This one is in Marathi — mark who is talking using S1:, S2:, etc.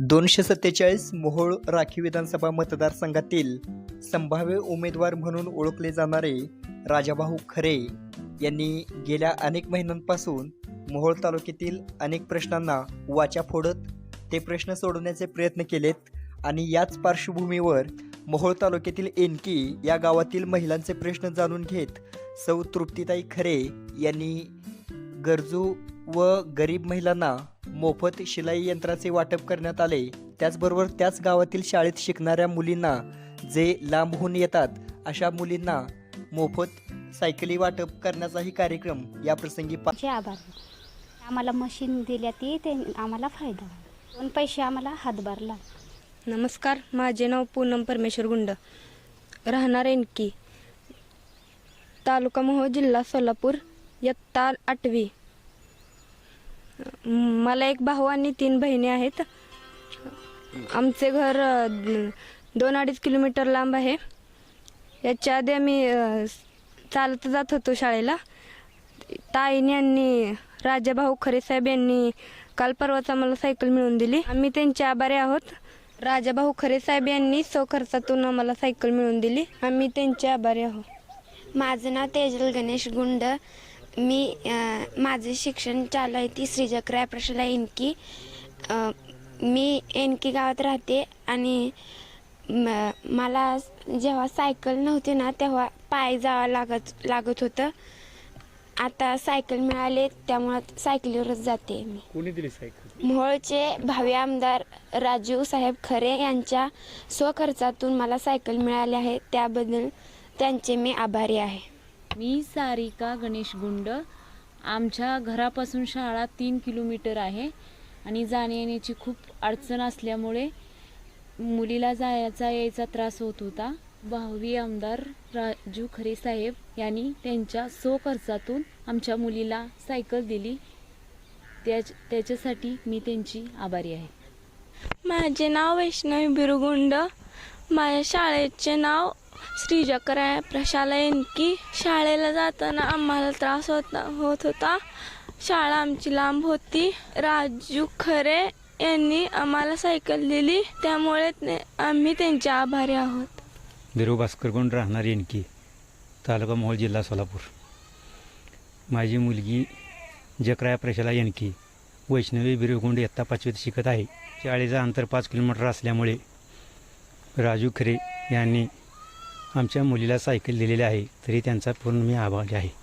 S1: दोनशे सत्तेचाळीस मोहोळ राखीव विधानसभा मतदारसंघातील संभाव्य उमेदवार म्हणून ओळखले जाणारे राजाभाऊ खरे यांनी गेल्या अनेक महिन्यांपासून मोहोळ तालुक्यातील अनेक प्रश्नांना वाचा फोडत ते प्रश्न सोडवण्याचे प्रयत्न केलेत आणि याच पार्श्वभूमीवर मोहोळ तालुक्यातील एनकी या गावातील महिलांचे प्रश्न जाणून घेत सौ तृप्तीताई खरे यांनी गरजू व गरीब महिलांना मोफत शिलाई यंत्राचे वाटप करण्यात आले. त्याचबरोबर त्याच गावातील शाळेत शिकणाऱ्या मुलींना जे लांबहून येतात अशा मुलींना मोफत सायकली वाटप करण्याचाही कार्यक्रम या प्रसंगी
S2: आभार. आम्हाला मशीन दिल्या ती ते आम्हाला फायदा. दोन पैसे आम्हाला हातभार लागले.
S3: नमस्कार माझे नाव पूनम परमेश्वर गुंड. राहणार एनकी. तालुका मोहो जिल्हा सोलापूर इयत्ता आठवी. मला एक भाऊ आणि तीन बहिणी आहेत. आमचे घर दोन अडीच किलोमीटर लांब आहे. याच्या आधी आम्ही चालत जात होतो शाळेला. ताईने आणि राजाभाऊ खरेसाहेब यांनी काल परवाच आम्हाला सायकल मिळवून दिली. आम्ही त्यांचे आभारी आहोत. राजाभाऊ खरेसाहेब यांनी सो खर्चातून आम्हाला सायकल मिळवून दिली. आम्ही त्यांचे आभारी आहोत.
S4: माझं नाव तेजल गणेश गुंड. मी माझे शिक्षण चालू आहे ती श्रीचक्र प्रशाला एनकी मी एनकी गावात राहते आणि म- मला जेव्हा सायकल नव्हती ना तेव्हा पाय जावं लागत लागत होतं. आता सायकल मिळाले त्यामुळं सायकलीवरच जाते मी.
S5: कोणी दिली सायकल?
S4: मोहोळचे भावी आमदार राजीव साहेब खरे यांच्या स्वखर्चातून मला सायकल मिळाली आहे. त्याबद्दल त्यांचे मी आभारी आहे.
S6: मी सारिका गणेश गुंड आमच्या घरापासून शाळा तीन किलोमीटर आहे आणि जाण्यायेण्याची खूप अडचण असल्यामुळे मुलीला जायचा यायचा त्रास होत होता. भावी आमदार राजू खरे साहेब यांनी त्यांच्या सो खर्चातून आमच्या मुलीला सायकल दिली. त्याच त्याच्यासाठी मी त्यांची आभारी आहे.
S7: माझे नाव वैष्णवी बिरुगुंड. माझ्या शाळेचे नाव श्रीजकराय प्रशाला एनकी शाळेला जाताना आम्हाला त्रास होता होत होता. शाळा आमची लांब होती. राजू खरे यांनी आम्हाला सायकल दिली. त्यामुळे आम्ही त्यांचे आभारी आहोत.
S5: बिरू भास्कर राहणार येणकी तालुका मोहोळ जिल्हा सोलापूर. माझी मुलगी जकराया प्रशाला येणकी वैष्णवी बिरुगुंड इयत्ता पाचवीत शिकत आहे. शाळेचं अंतर पाच किलोमीटर असल्यामुळे राजू खरे यांनी आमच्या मुलीला सायकल दिलेली आहे तरी त्यांचा पूर्ण मी आभारी आहे.